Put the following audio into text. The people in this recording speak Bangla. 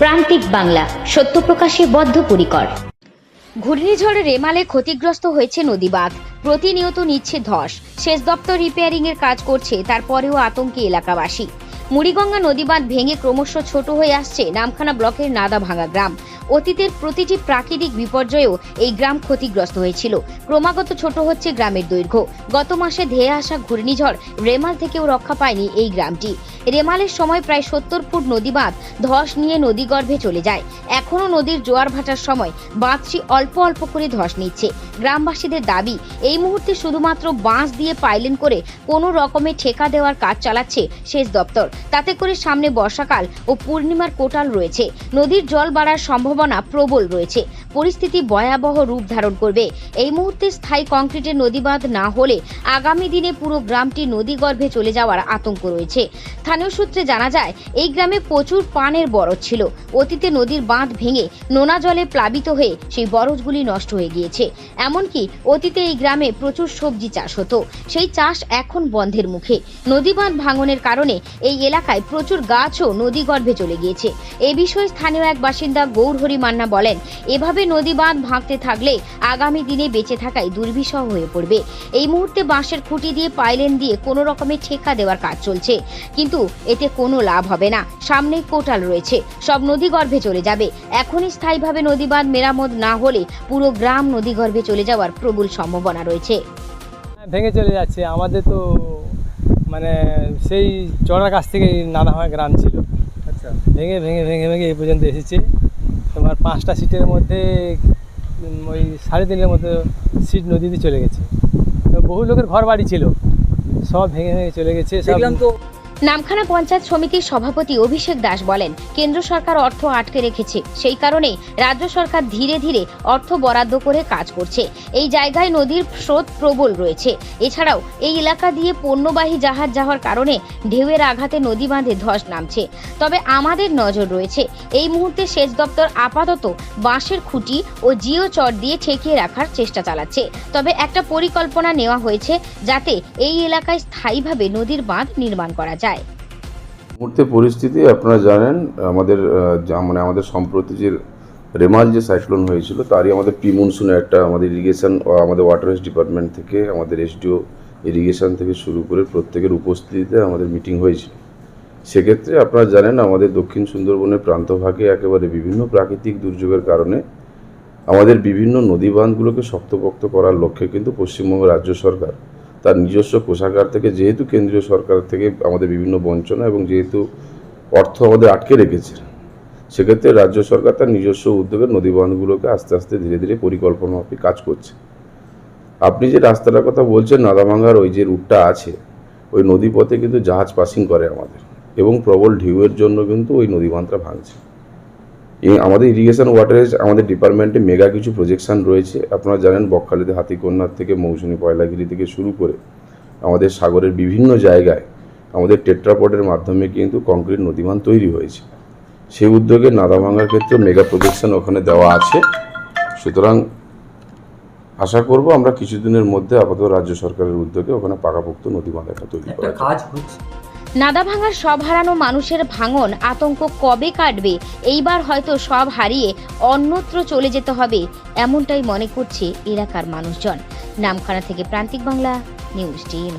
প্রান্তিক বাংলা, সত্য প্রকাশে বদ্ধপরিকর। ঘূর্ণিঝড়ে রেমালে ক্ষতিগ্রস্ত হয়েছে নদীবাঁধ প্রতিনিয়ত নিচ্ছে ধস। সেচ দপ্তর রিপেয়ারিং এর কাজ করছে, তারপরেও আতঙ্কে এলাকাবাসী। মুড়িগঙ্গা নদী বাঁধ ভেঙে ক্রমশ ছোট হয়ে আসছে নামখানা ব্লকের নাদাভাঙা গ্রাম। অতীতের প্রতিটি প্রাকৃতিক বিপর্যয়েও এই গ্রাম ক্ষতিগ্রস্ত হয়েছিল। ক্রমাগত ছোট হচ্ছে গ্রামের দৈর্ঘ্য। গত মাসে ধেয়ে আসা ঘূর্ণিঝড় রেমাল থেকেও রক্ষা পায়নি এই গ্রামটি। রেমালের সময় প্রায় সত্তর ফুট নদী বাঁধ ধস নিয়ে নদীগর্ভে চলে যায়। এখনও নদীর জোয়ার ভাটার সময় বাঁধটি অল্প অল্প করে ধস নিচ্ছে। গ্রামবাসীদের দাবি, এই মুহূর্তে শুধুমাত্র বাঁশ দিয়ে পাইলেন করে কোনো রকমে ঠেকা দেওয়ার কাজ চালাচ্ছে সেচ দপ্তর। তাতে করে সামনে বর্ষাকাল ও পূর্ণিমার কোটাল রয়েছে। নদীর জল বাড়ার সম্ভাবনা প্রবল রয়েছে। পরিস্থিতি ভয়াবহ রূপ ধারণ করবে। এই মুহূর্তে স্থায়ী কংক্রিটের নদীবাঁধ না হলে আগামী দিনে পুরো গ্রামটি নদীগর্ভে চলে যাওয়ার আতঙ্ক রয়েছে। স্থানীয় সূত্রে জানা যায়, এই গ্রামে প্রচুর পানের বরজ ছিল। অতীতে নদীর বাঁধ ভেঙে নোনা জলে প্লাবিত হয়ে সেই বরজগুলি নষ্ট হয়ে গিয়েছে। এমনকি অতীতে এই গ্রামে প্রচুর সবজি চাষ হতো। সেই চাষ এখন বন্ধের মুখে। নদী বাঁধ ভাঙনের কারণে এই এলাকায় প্রচুর গাছও নদীগর্ভে চলে গিয়েছে। এ বিষয়ে স্থানীয় এক বাসিন্দা গৌরহরি মান্না বলেন, এভাবে নদী বাঁধ ভাঙতে থাকলে আগামী দিনে বেঁচে থাকাই দুর্বিষহ হয়ে পড়বে। এই মুহূর্তে বাঁশের খুঁটি দিয়ে পাইলেন দিয়ে কোনো রকমের ঠেকা দেওয়ার কাজ চলছে। কিন্তু এতে কোনো লাভ হবে না। সামনেই কোটাল রয়েছে। সব নদীগর্ভে চলে যাবে। এখনই স্থায়ীভাবে নদী বাঁধ মেরামত না হলে পুরো গ্রাম নদীগর্ভে চলে যাওয়ার প্রবল সম্ভাবনা রয়েছে। ভেঙে চলে যাচ্ছে। আমাদের তো মানে সেই চড়ার কাছ থেকে নানাভাঙা গ্রাম ছিল। আচ্ছা। ভেঙে ভেঙে ভেঙে ভেঙে এই পর্যন্ত এসেছে। তোমার পাঁচটা সিটের মধ্যে ওই সাড়ে তিনের মতো সিট নদীতে চলে গেছে। তো বহু লোকের ঘর বাড়ি ছিল। সব ভেঙে ভেঙে চলে গেছে, সব নামখানা পঞ্চায়েত সমিতির সভাপতি অভিষেক দাস বলেন, কেন্দ্র সরকার অর্থ আটকে রেখেছে। সেই কারণে রাজ্য সরকার ধীরে ধীরে অর্থ বরাদ্দ করে কাজ করছে। এই জায়গায় নদীর স্রোত প্রবল রয়েছে। এছাড়াও এই এলাকা দিয়ে পণ্যবাহী জাহাজ যাওয়ার কারণে ঢেউয়ের আঘাতে নদী বাঁধে ধস নামছে। তবে আমাদের নজর রয়েছে, এই মুহূর্তে সেচ দপ্তর আপাতত বাঁশের খুঁটি ও জিও চট দিয়ে ঠেকিয়ে রাখার চেষ্টা চালাচ্ছে। তবে একটা পরিকল্পনা নেওয়া হয়েছে যাতে এই এলাকায় স্থায়ীভাবে নদীর বাঁধ নির্মাণ করা যায়। মুহূর্তে পরিস্থিতি, আপনারা জানেন, আমাদের মানে আমাদের সম্প্রতি যে রেমাল যে সাইক্লোন হয়েছিল, তারই আমাদের প্রি মনসুনে একটা আমাদের ইরিগেশন আমাদের ওয়াটারওয়েজ ডিপার্টমেন্ট থেকে, আমাদের এসডিও ইরিগেশন থেকে শুরু করে প্রত্যেকের উপস্থিতিতে আমাদের মিটিং হয়েছিল। সেক্ষেত্রে আপনারা জানেন, আমাদের দক্ষিণ সুন্দরবনের প্রান্তভাগে একেবারে বিভিন্ন প্রাকৃতিক দুর্যোগের কারণে আমাদের বিভিন্ন নদী বাঁধগুলোকে শক্তপোক্ত করার লক্ষ্যে কিন্তু পশ্চিমবঙ্গ রাজ্য সরকার তার নিজস্ব কোষাগার থেকে, যেহেতু কেন্দ্রীয় সরকার থেকে আমাদের বিভিন্ন বঞ্চনা এবং যেহেতু অর্থ আমাদের আটকে রেখেছে, সেক্ষেত্রে রাজ্য সরকার তার নিজস্ব উদ্যোগে নদী বাঁধগুলোকে আস্তে আস্তে ধীরে ধীরে পরিকল্পনা মাফিক কাজ করছে। আপনি যে রাস্তাটার কথা বলছেন, নাদাভাঙ্গার ওই যে রুটটা আছে, ওই নদীপথে কিন্তু জাহাজ পাসিং করে আমাদের এবং প্রবল ঢেউয়ের জন্য কিন্তু ওই নদী বাঁধটা ভাঙছে। আমাদের ইরিগেশন ওয়াটারেজ আমাদের ডিপার্টমেন্টে মেগা কিছু প্রজেকশন রয়েছে। আপনারা জানেন বকখালিতে হাতিকন্যার থেকে মৌসুমী পয়লাগিরি থেকে শুরু করে আমাদের সাগরের বিভিন্ন জায়গায় আমাদের টেট্রাপটের মাধ্যমে কিন্তু কংক্রিট নদীমান তৈরি হয়েছে। সেই উদ্যোগে নাদা ভাঙার ক্ষেত্রে মেগা প্রজেকশন ওখানে দেওয়া আছে। সুতরাং আশা করব আমরা কিছুদিনের মধ্যে আপাতত রাজ্য সরকারের উদ্যোগে ওখানে পাকাপোক্ত একটা তৈরি করা কাজ হচ্ছে। নাদা ভাঙার সব হারানো মানুষের ভাঙন আতঙ্ক কবে কাটবে? এইবার হয়তো সব হারিয়ে অন্যত্র চলে যেতে হবে, এমনটাই মনে করছে এলাকার মানুষজন। নামখানা থেকে প্রান্তিক বাংলা, নিউজ টিম।